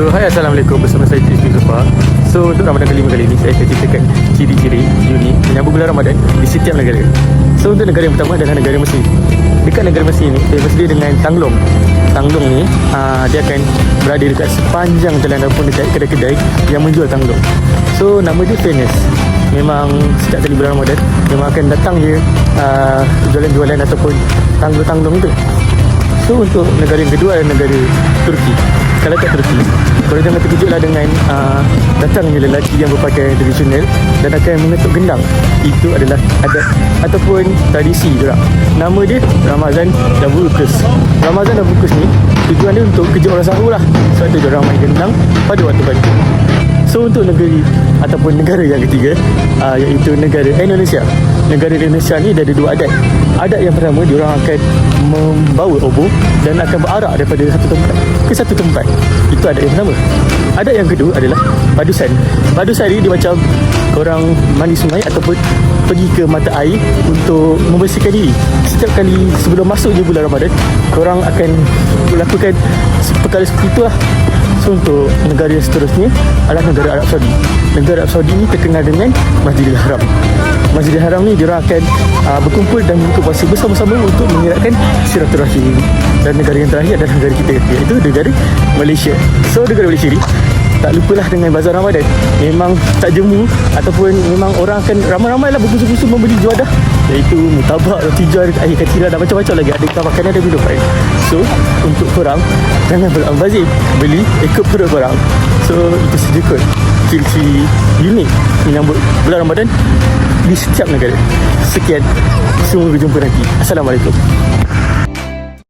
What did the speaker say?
So, hai Assalamualaikum. Bersama saya Cik Zulfa So, untuk Ramadan kelima kali ini Saya akan ceritakan ciri-ciri unik menyambut bulan Ramadan di setiap negara. So, untuk negara yang pertama adalah negara Mesir. Dekat negara Mesir ni, dia bersedia dengan Tanglong. Tanglong ni, aa, dia akan berada dekat sepanjang jalan ataupun dekat kedai-kedai yang menjual Tanglong. So, nama dia famous Memang setiap kali bulan Ramadan Memang akan datang je aa, jualan-jualan ataupun tanglong-tanglong itu. So untuk negara yang kedua adalah negara Turki Kalau kat Turki Korang jangan terkejutlah dengan uh, Datangnya lelaki yang berpakaian tradisional Dan akan mengetuk gendang. Itu adalah adat Ataupun tradisi juga. Nama dia Ramazan Davulkus Ramazan Davulkus ni Tujuan dia untuk kejut orang sahur lah. Sebab tu orang main gendang Pada waktu pagi So untuk negeri ataupun negara yang ketiga uh, iaitu negara Indonesia. Negara Indonesia ni dia ada dua adat. Adat yang pertama diorang akan membawa obor dan akan berarak daripada satu tempat ke satu tempat. Itu adat yang pertama. Adat yang kedua adalah padusan. Padusan ni dia macam korang mandi sungai ataupun pergi ke mata air untuk membersihkan diri. Setiap kali sebelum masuk je bulan Ramadan, korang akan melakukan perkara seperti itu lah. So untuk negara yang seterusnya adalah negara Arab Saudi. Negara Arab Saudi ni terkenal dengan Masjidil Haram. Masjidil Haram ni diorang akan uh, berkumpul dan buka puasa bersama-sama untuk mengeratkan silaturahim. Dan negara yang terakhir adalah negara kita iaitu negara Malaysia. So negara Malaysia ni tak lupalah dengan bazar Ramadan. Memang tak jemu Ataupun memang orang akan Ramai-ramai lah berbusu-busu membeli juadah. Iaitu mutabak, roti john, air katira dan macam-macam lagi. Ada makanan dan minuman? So, untuk korang Jangan berambazik Beli ikut perut korang. So, itu saja kot. Ciri-ciri unik Menyambut bulan Ramadan Di setiap negara. Sekian. Semua berjumpa nanti. Assalamualaikum